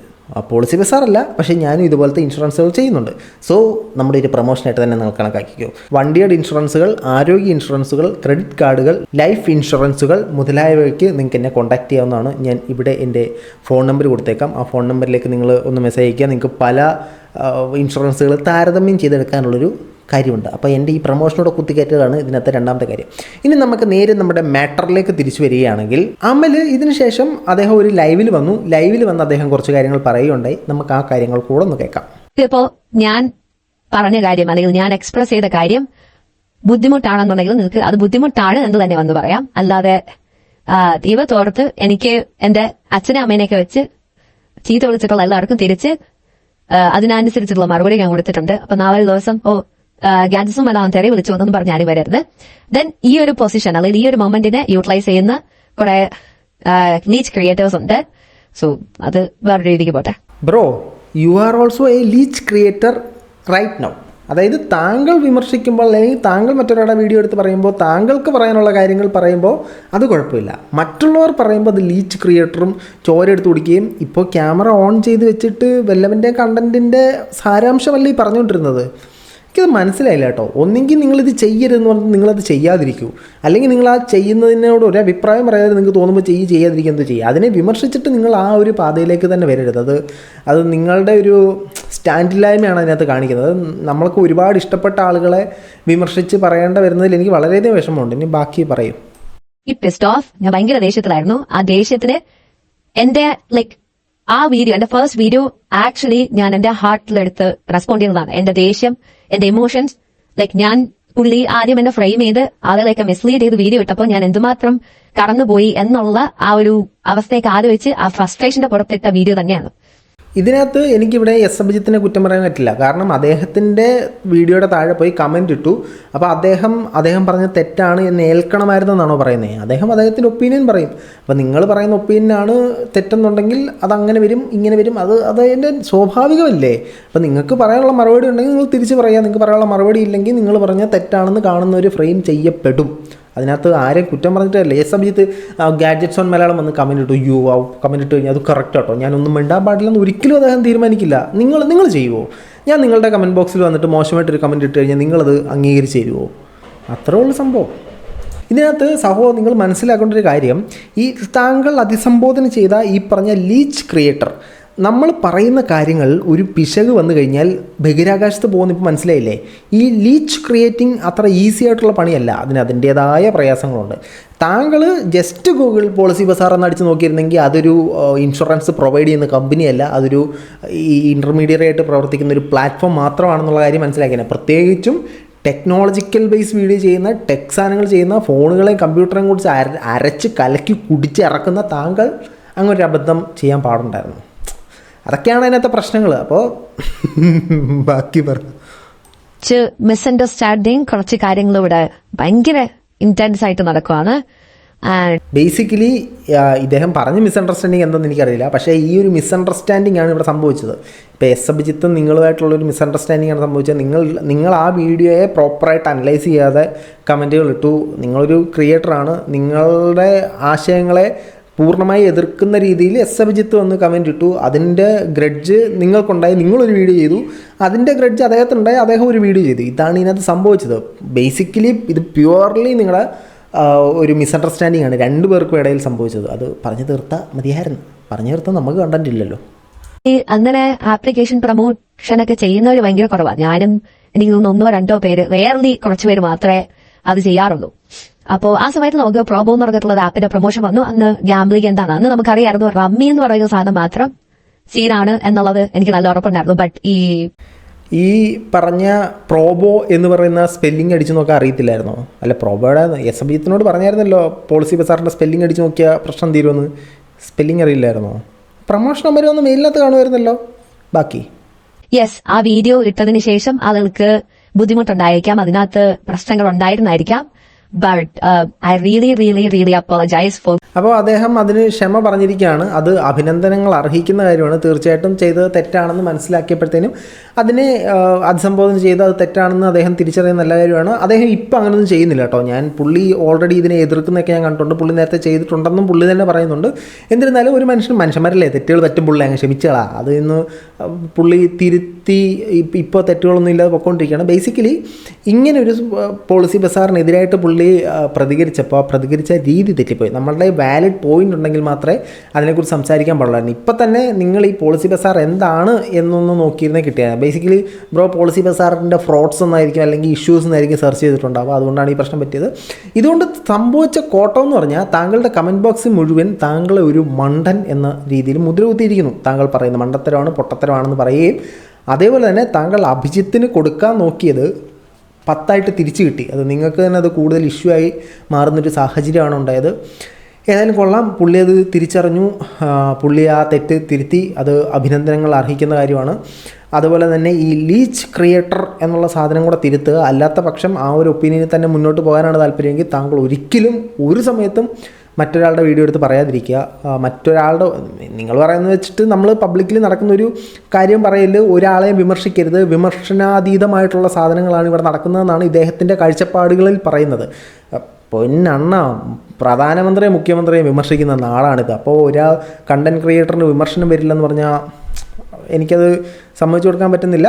പോളിസി ബസാറല്ല പക്ഷേ ഞാനും ഇതുപോലത്തെ ഇൻഷുറൻസുകൾ ചെയ്യുന്നുണ്ട്. സോ നമ്മുടെ ഒരു പ്രൊമോഷനായിട്ട് തന്നെ നിങ്ങൾ കണക്കാക്കിക്കോ. വണ്ടിയുടെ ഇൻഷുറൻസുകൾ ആരോഗ്യ ഇൻഷുറൻസുകൾ ക്രെഡിറ്റ് കാർഡുകൾ ലൈഫ് ഇൻഷുറൻസുകൾ മുതലായവയ്ക്ക് നിങ്ങൾക്ക് എന്നെ കോൺടാക്ട് ചെയ്യാവുന്നതാണ്. ഞാൻ ഇവിടെ എന്റെ ഫോൺ നമ്പർ കൊടുത്തേക്കാം. ആ ഫോൺ നമ്പറിലേക്ക് നിങ്ങൾ ഒന്ന് മെസ്സേജ് അയക്കുക നിങ്ങൾക്ക് പല ഇൻഷുറൻസുകൾ താരതമ്യം ചെയ്തെടുക്കാനുള്ളൊരു കാര്യമുണ്ട്. അപ്പോൾ എന്റെ ഈ പ്രൊമോഷനോട് കുത്തിക്കയറ്റതാണ് ഇതിനകത്ത് രണ്ടാമത്തെ കാര്യം. ഇനി നമുക്ക് നേരെ നമ്മുടെ മാറ്ററിലേക്ക് തിരിച്ചു വരികയാണെങ്കിൽ അമൽ ഇതിനുശേഷം അദ്ദേഹം ഒരു ലൈവിൽ വന്നു. ലൈവിൽ വന്ന് അദ്ദേഹം കുറച്ച് കാര്യങ്ങൾ പറയുകയുണ്ടായി. നമുക്ക് ആ കാര്യങ്ങൾ കൂടെ ഒന്ന് കേൾക്കാം. ഇതിപ്പോ ഞാൻ പറഞ്ഞ കാര്യം അല്ലെങ്കിൽ ഞാൻ എക്സ്പ്രസ് ചെയ്ത കാര്യം ബുദ്ധിമുട്ടാണെന്നുണ്ടെങ്കിൽ നിങ്ങൾക്ക് അത് ബുദ്ധിമുട്ടാണ് എന്ന് തന്നെ വന്ന് പറയാം. അല്ലാതെ ആ, ദൈവത്തോർത്ത് എനിക്ക് എന്റെ അച്ഛനെ അമ്മേനെയൊക്കെ വെച്ച് ചീത്ത വിളിച്ചിട്ടുള്ള എല്ലാവർക്കും തിരിച്ച് അതിനനുസരിച്ചുള്ള മറുപടി ഞാൻ കൊടുത്തിട്ടുണ്ട്. അപ്പൊ നാല് ദിവസം ഓ ഗാൻസും തെറി വിളിച്ചു എന്നൊന്നും പറഞ്ഞ് ആരും വരരുത്. ദെൻ ഈ ഒരു പൊസിഷൻ അല്ലെങ്കിൽ ഈ ഒരു മൊമെന്റിനെ യൂട്ടിലൈസ് ചെയ്യുന്ന കുറെ നീച്ച് ക്രിയേറ്റേഴ്സ് ഉണ്ട്. സോ അത് വേറെ രീതിക്ക് പോട്ടെ. Bro you are also a leech creator right now അതായത് താങ്കൾ വിമർശിക്കുമ്പോൾ അല്ലെങ്കിൽ താങ്കൾ മറ്റൊരാളുടെ വീഡിയോ എടുത്ത് പറയുമ്പോൾ താങ്കൾക്ക് പറയാനുള്ള കാര്യങ്ങൾ പറയുമ്പോൾ അത് കുഴപ്പമില്ല. മറ്റുള്ളവർ പറയുമ്പോൾ അത് ലീച്ച് ക്രിയേറ്ററും ചോര എടുത്ത് കുടിക്കുകയും ഇപ്പോൾ ക്യാമറ ഓൺ ചെയ്ത് വെച്ചിട്ട് വല്ലവന്റെ കണ്ടന്റിന്റെ സാരാംശമല്ല ഈ പറഞ്ഞുകൊണ്ടിരുന്നത്? എനിക്കത് മനസ്സിലായില്ല കേട്ടോ. ഒന്നെങ്കിൽ നിങ്ങളിത് ചെയ്യരുതെന്ന് പറഞ്ഞാൽ നിങ്ങളത് ചെയ്യാതിരിക്കൂ. അല്ലെങ്കിൽ നിങ്ങൾ ആ ചെയ്യുന്നതിനോട് ഒരു അഭിപ്രായം പറയാതെ നിങ്ങൾക്ക് തോന്നുമ്പോൾ ചെയ്യ് ചെയ്യാതിരിക്കുക എന്ത് ചെയ്യുക അതിനെ വിമർശിച്ചിട്ട് നിങ്ങൾ ആ ഒരു പാതയിലേക്ക് തന്നെ വരരുത്. അത് അത് നിങ്ങളുടെ ഒരു സ്റ്റാൻഡില്ലായ്മയാണ് അതിനകത്ത് കാണിക്കുന്നത്. നമ്മൾക്ക് ഒരുപാട് ഇഷ്ടപ്പെട്ട ആളുകളെ വിമർശിച്ച് പറയേണ്ട വരുന്നതിൽ എനിക്ക് വളരെയധികം വിഷമമുണ്ട്. ഇനി ബാക്കി പറയും. ഈ ഓഫ് ഞാൻ ഭയങ്കര ദേഷ്യത്തിലായിരുന്നു. ആ ദേഷ്യത്തിന് എന്റെ ലൈക്ക് ആ വീഡിയോ എന്റെ ഫസ്റ്റ് വീഡിയോ ആക്ച്വലി ഞാൻ എന്റെ ഹാർട്ടിലെടുത്ത് റെസ്പോണ്ട് ചെയ്യുന്നതാണ് എന്റെ ദേഷ്യം എന്റെ ഇമോഷൻസ് ലൈക്ക് ഞാൻ പുള്ളി ആദ്യം എന്നെ ഫ്രെയിം ചെയ്ത് ആളുകളെയൊക്കെ മിസ്ലീഡ് ചെയ്ത് വീഡിയോ ഇട്ടപ്പോൾ ഞാൻ എന്തുമാത്രം കടന്നുപോയി എന്നുള്ള ആ ഒരു അവസ്ഥയൊക്കെ ആലോചിച്ച് ആ ഫ്രസ്ട്രേഷന്റെ പുറത്തിട്ട വീഡിയോ തന്നെയാണ്. ഇതിനകത്ത് എനിക്കിവിടെ എസ് അഭിജിത്തിനെ കുറ്റം പറയാൻ പറ്റില്ല. കാരണം അദ്ദേഹത്തിന്റെ വീഡിയോയുടെ താഴെ പോയി കമന്റ് ഇട്ടു. അപ്പോൾ അദ്ദേഹം അദ്ദേഹം പറഞ്ഞ തെറ്റാണ് എന്ന് ഏൽക്കണമായിരുന്നെന്നാണോ പറയുന്നത് അദ്ദേഹം അദ്ദേഹത്തിന്റെ ഒപ്പീനിയൻ പറയും. അപ്പോൾ നിങ്ങൾ പറയുന്ന ഒപ്പീനിയനാണ് തെറ്റെന്നുണ്ടെങ്കിൽ അതങ്ങനെ വരും ഇങ്ങനെ വരും. അത് അത് അതിന്റെ സ്വാഭാവികമല്ലേ? അപ്പോൾ നിങ്ങൾക്ക് പറയാനുള്ള മറുപടി ഉണ്ടെങ്കിൽ നിങ്ങൾ തിരിച്ച് പറയുക നിങ്ങൾക്ക് പറയാനുള്ള മറുപടി ഇല്ലെങ്കിൽ നിങ്ങൾ പറഞ്ഞ തെറ്റാണെന്ന് കാണുന്ന ഒരു ഫ്രെയിം ചെയ്യപ്പെടും. അതിനകത്ത് ആരെയും കുറ്റം പറഞ്ഞിട്ടല്ല. ഏ സമയത്ത് ഗാഡ്ജറ്റ്സ് ഓൺ മലയാളം വന്ന് കമന്റ് ഇട്ടു. യു ആ കമന്റ് ഇട്ട് കഴിഞ്ഞാൽ അത് കറക്റ്റ് കേട്ടോ ഞാനൊന്നും മിണ്ടാൻ പാടില്ലെന്ന് ഒരിക്കലും അദ്ദേഹം തീരുമാനിക്കില്ല. നിങ്ങൾ നിങ്ങൾ ചെയ്യുമോ ഞാൻ നിങ്ങളുടെ കമന്റ് ബോക്സിൽ വന്നിട്ട് മോശമായിട്ടൊരു കമന്റ് ഇട്ട് കഴിഞ്ഞാൽ നിങ്ങളത് അംഗീകരിച്ച് തരുമോ അത്രേ ഉള്ളൂ സംഭവം. ഇതിനകത്ത് സഹോ നിങ്ങൾ മനസ്സിലാക്കേണ്ട ഒരു കാര്യം. ഈ താങ്കൾ അതിസംബോധന ചെയ്ത ഈ പറഞ്ഞ ലീച്ച് ക്രിയേറ്റർ നമ്മൾ പറയുന്ന കാര്യങ്ങൾ ഒരു പിശക് വന്നു കഴിഞ്ഞാൽ ബഹിരാകാശത്ത് പോകുന്ന ഇപ്പോൾ മനസ്സിലായില്ലേ? ഈ ലീച്ച് ക്രിയേറ്റിംഗ് അത്ര ഈസി ആയിട്ടുള്ള പണിയല്ല. അതിന് അതിന്റേതായ പ്രയാസങ്ങളുണ്ട്. താങ്കൾ ജസ്റ്റ് ഗൂഗിൾ പോളിസി ബസാർ എന്ന് അടിച്ച് നോക്കിയിരുന്നെങ്കിൽ അതൊരു ഇൻഷുറൻസ് പ്രൊവൈഡ് ചെയ്യുന്ന കമ്പനിയല്ല അതൊരു ഈ ഇന്റർമീഡിയറ്റ് ആയിട്ട് പ്രവർത്തിക്കുന്ന ഒരു പ്ലാറ്റ്ഫോം മാത്രമാണെന്നുള്ള കാര്യം മനസ്സിലാക്കിയാണ് പ്രത്യേകിച്ചും ടെക്നോളജിക്കൽ ബേസ് വീഡിയോ ചെയ്യുന്ന ടെക് സാധനങ്ങൾ ചെയ്യുന്ന ഫോണുകളെയും കമ്പ്യൂട്ടറെയും കുറിച്ച് അര അരച്ച് കലക്കി കുടിച്ചിറക്കുന്ന താങ്കൾ അങ്ങനൊരു അബദ്ധം ചെയ്യാൻ പാടുണ്ടായിരുന്നു. അതൊക്കെയാണ് അതിനകത്തെ പ്രശ്നങ്ങൾ അപ്പോൾ ബാക്കി പറഞ്ഞു മിസ്അണ്ടർസ്റ്റാൻഡിങ് കുറച്ച് കാര്യങ്ങൾ ഇവിടെ ഭയങ്കര ഇന്റൻസ് ആയിട്ട് നടക്കുവാണ്. ആൻഡ് ബേസിക്കലി ഇദ്ദേഹം പറഞ്ഞ മിസ്അണ്ടർസ്റ്റാൻഡിങ് എന്തെന്ന് എനിക്കറിയില്ല. പക്ഷേ ഈ ഒരു മിസ്അണ്ടർസ്റ്റാൻഡിങ് ആണ് ഇവിടെ സംഭവിച്ചത്. ഇപ്പോൾ എസ്. അഭിജിത്തും നിങ്ങളുമായിട്ടുള്ള ഒരു മിസ്അണ്ടർസ്റ്റാൻഡിങ് ആണ് സംഭവിച്ചത്. നിങ്ങൾ നിങ്ങൾ ആ വീഡിയോയെ പ്രോപ്പറായിട്ട് അനലൈസ് ചെയ്യാതെ കമന്റുകൾ ഇട്ടു. നിങ്ങളൊരു ക്രിയേറ്ററാണ് നിങ്ങളുടെ ആശയങ്ങളെ പൂർണമായി എതിർക്കുന്ന രീതിയിൽ എസ് അഭിജിത്ത് വന്ന് കമന്റ് ഇട്ടു. അതിന്റെ ഗ്രഡ്ജ് നിങ്ങൾക്കുണ്ടായി. നിങ്ങളൊരു വീഡിയോ ചെയ്തു. അതിന്റെ ഗ്രഡ്ജ് അദ്ദേഹത്തിനുണ്ടായി. അദ്ദേഹം ഒരു വീഡിയോ ചെയ്തു. ഇതാണ് ഇതിനകത്ത് സംഭവിച്ചത്. ബേസിക്കലി ഇത് പ്യുവർലി നിങ്ങളുടെ ആ, ഒരു മിസ്അണ്ടർസ്റ്റാൻഡിംഗ് ആണ്. രണ്ടു പേർക്കും ഇടയിൽ സംഭവിച്ചത്. അത് പറഞ്ഞു തീർത്ത മതിയായിരുന്നു. പറഞ്ഞു തീർത്ത നമുക്ക് കണ്ടന്റ് ഇല്ലല്ലോ. അങ്ങനെ ആപ്ലിക്കേഷൻ പ്രൊമോഷൻ ഒക്കെ ചെയ്യുന്നവർ ഭയങ്കര കുറവാണ് ഞാനും എനിക്ക് തോന്നുന്നു ഒന്നോ രണ്ടോ പേര് വേറെ കുറച്ച് പേര് മാത്രമേ അത് ചെയ്യാറുള്ളൂ. അപ്പോ ആ സമയത്ത് നമുക്ക് പ്രോബോ എന്ന് പറഞ്ഞിട്ടുള്ള ആപ്പിന്റെ പ്രൊമോഷൻ വന്നു. അന്ന് ഗാംബ്ലിംഗ് എന്താണ്? അന്ന് നമുക്കറിയായിരുന്നു റമ്മി എന്ന് പറയുന്ന സാധനം മാത്രം സീനാണ് എന്നുള്ളത് എനിക്ക് നല്ല ഉറപ്പുണ്ടായിരുന്നു. ബട്ട് ഈ ഈ പറഞ്ഞ പ്രോബോ എന്ന് പറയുന്ന സ്പെല്ലിംഗ് അടിച്ചു നോക്കാൻ അറിയത്തില്ലായിരുന്നോ? അല്ല പ്രോബോയുടെ എസ് എം ബിത്തിനോട് പറഞ്ഞായിരുന്നല്ലോ പോളിസി ബസാറിന്റെ സ്പെല്ലിംഗ് അടിച്ചു നോക്കിയാൽ പ്രശ്നം തീരുമെന്ന്. സ്പെല്ലിംഗ് അറിയില്ലായിരുന്നോ? പ്രൊമോഷൻ നമ്പർ ഒന്ന് മെയിലിനകത്ത് കാണുമായിരുന്നല്ലോ. ബാക്കി. യെസ് ആ വീഡിയോ ഇട്ടതിന് ശേഷം ആളുകൾക്ക് ബുദ്ധിമുട്ടുണ്ടായിരിക്കാം അതിനകത്ത് പ്രശ്നങ്ങൾ ഉണ്ടായിരുന്നായിരിക്കാം. But I really really really apologise for അപ്പോൾ അദ്ദേഹം അതിന് ക്ഷമ പറഞ്ഞിരിക്കുകയാണ്. അത് അഭിനന്ദനങ്ങൾ അർഹിക്കുന്ന കാര്യമാണ്. തീർച്ചയായിട്ടും ചെയ്തത് തെറ്റാണെന്ന് മനസ്സിലാക്കിയപ്പോഴത്തേനും അതിനെ അഭിസംബോധന ചെയ്ത് അത് തെറ്റാണെന്ന് അദ്ദേഹം തിരിച്ചറിയുന്ന നല്ല കാര്യമാണ്. അദ്ദേഹം ഇപ്പം അങ്ങനെയൊന്നും ചെയ്യുന്നില്ല കേട്ടോ. ഞാൻ പുള്ളി ഓൾറെഡി ഇതിനെ എതിർക്കുന്നൊക്കെ ഞാൻ കണ്ടിട്ടുണ്ട്. പുള്ളി നേരത്തെ ചെയ്തിട്ടുണ്ടെന്നും പുള്ളി തന്നെ പറയുന്നുണ്ട്. എന്നിരുന്നാലും ഒരു മനുഷ്യൻ മനുഷ്യന്മാരല്ലേ? തെറ്റുകൾ പറ്റും പുള്ളി അങ്ങ് ക്ഷമിച്ചളാ അത് ഇന്ന് പുള്ളി തിരുത്തി ഇപ്പോൾ തെറ്റുകളൊന്നും ഇല്ലാതെ പൊക്കോണ്ടിരിക്കുകയാണ്. ബേസിക്കലി ഇങ്ങനെ ഒരു പോളിസി ബസാറിനെതിരായിട്ട് പുള്ളി പുള്ളി പ്രതികരിച്ചപ്പോൾ ആ പ്രതികരിച്ച രീതി തെറ്റിപ്പോയി. നമ്മളുടെ വാലിഡ് പോയിന്റ് ഉണ്ടെങ്കിൽ മാത്രമേ അതിനെക്കുറിച്ച് സംസാരിക്കാൻ പാടുള്ളായിരുന്നു. ഇപ്പം തന്നെ നിങ്ങൾ ഈ പോളിസി ബസാർ എന്താണ് എന്നൊന്ന് നോക്കിയിരുന്നേ കിട്ടിയത് ബേസിക്കലി ബ്രോ പോളിസി ബസാറിന്റെ ഫ്രോഡ്സ് എന്നായിരിക്കും അല്ലെങ്കിൽ ഇഷ്യൂസ് എന്നായിരിക്കും സെർച്ച് ചെയ്തിട്ടുണ്ടാവുക. അതുകൊണ്ടാണ് ഈ പ്രശ്നം പറ്റിയത്. ഇതുകൊണ്ട് സംഭവിച്ച കോട്ടം എന്ന് പറഞ്ഞാൽ താങ്കളുടെ കമന്റ് ബോക്സ് മുഴുവൻ താങ്കളെ ഒരു മണ്ടൻ എന്ന രീതിയിൽ മുദ്രകുത്തിയിരിക്കുന്നു. താങ്കൾ പറയുന്ന മണ്ടത്തരമാണ് പൊട്ടത്തരമാണെന്ന് പറയുകയും അതേപോലെ തന്നെ താങ്കൾ അഭിജിത്തിന് കൊടുക്കാൻ നോക്കിയത് പത്തായിട്ട് തിരിച്ചു കിട്ടി. അത് നിങ്ങൾക്ക് തന്നെ അത് കൂടുതൽ ഇഷ്യൂ ആയി മാറുന്നൊരു സാഹചര്യമാണ് ഉണ്ടായത്. ഏതായാലും കൊള്ളാം. പുള്ളി അത് തിരിച്ചറിഞ്ഞു. പുള്ളി ആ തെറ്റ് തിരുത്തി. അത് അഭിനന്ദനങ്ങൾ അർഹിക്കുന്ന കാര്യമാണ്. അതുപോലെ തന്നെ ഈ ലീച്ച് ക്രിയേറ്റർ എന്നുള്ള സാധനം കൂടെ തിരുത്തുക അല്ലാത്ത പക്ഷം ആ ഒരു ഒപ്പീനിയനിൽ തന്നെ മുന്നോട്ട് പോകാനാണ് താല്പര്യമെങ്കിൽ താങ്കൾ ഒരിക്കലും ഒരു സമയത്തും മറ്റൊരാളുടെ വീഡിയോ എടുത്ത് പറയാതിരിക്കുക. മറ്റൊരാളുടെ നിങ്ങൾ പറയുന്നത് വെച്ചിട്ട് നമ്മൾ പബ്ലിക്കിൽ നടക്കുന്നൊരു കാര്യം പറയൽ ഒരാളെ വിമർശിക്കരുത്. വിമർശനാതീതമായിട്ടുള്ള സാധനങ്ങളാണ് ഇവിടെ നടക്കുന്നതെന്നാണ് ഇദ്ദേഹത്തിന്റെ കാഴ്ചപ്പാടുകളിൽ പറയുന്നത്. പൊന്നണ്ണ പ്രധാനമന്ത്രിയെ മുഖ്യമന്ത്രിയെ വിമർശിക്കുന്ന നാടാണിത് അപ്പോൾ ഒരാൾ കണ്ടന്റ് ക്രിയേറ്ററിന് വിമർശനം വരില്ലെന്ന് പറഞ്ഞാൽ എനിക്കത് സമ്മതിച്ചു കൊടുക്കാൻ പറ്റുന്നില്ല.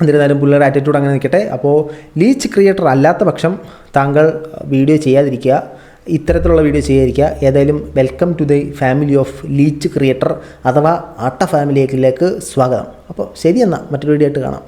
എന്നിരുന്നാലും പുള്ളിയുടെ ആറ്റിറ്റ്യൂഡ് അങ്ങനെ നിൽക്കട്ടെ. അപ്പോൾ ലീച്ച് ക്രിയേറ്റർ അല്ലാത്ത പക്ഷം താങ്കൾ വീഡിയോ ചെയ്യാതിരിക്കുക. ഇത്തരത്തിലുള്ള വീഡിയോ ചെയ്യാതിരിക്കുക ഏതായാലും welcome to the family of leech creator അഥവാ ആട്ട ഫാമിലിയിലേക്ക് സ്വാഗതം. അപ്പോൾ ശരി എന്നാൽ മറ്റൊരു വീഡിയോ ആയിട്ട് കാണാം.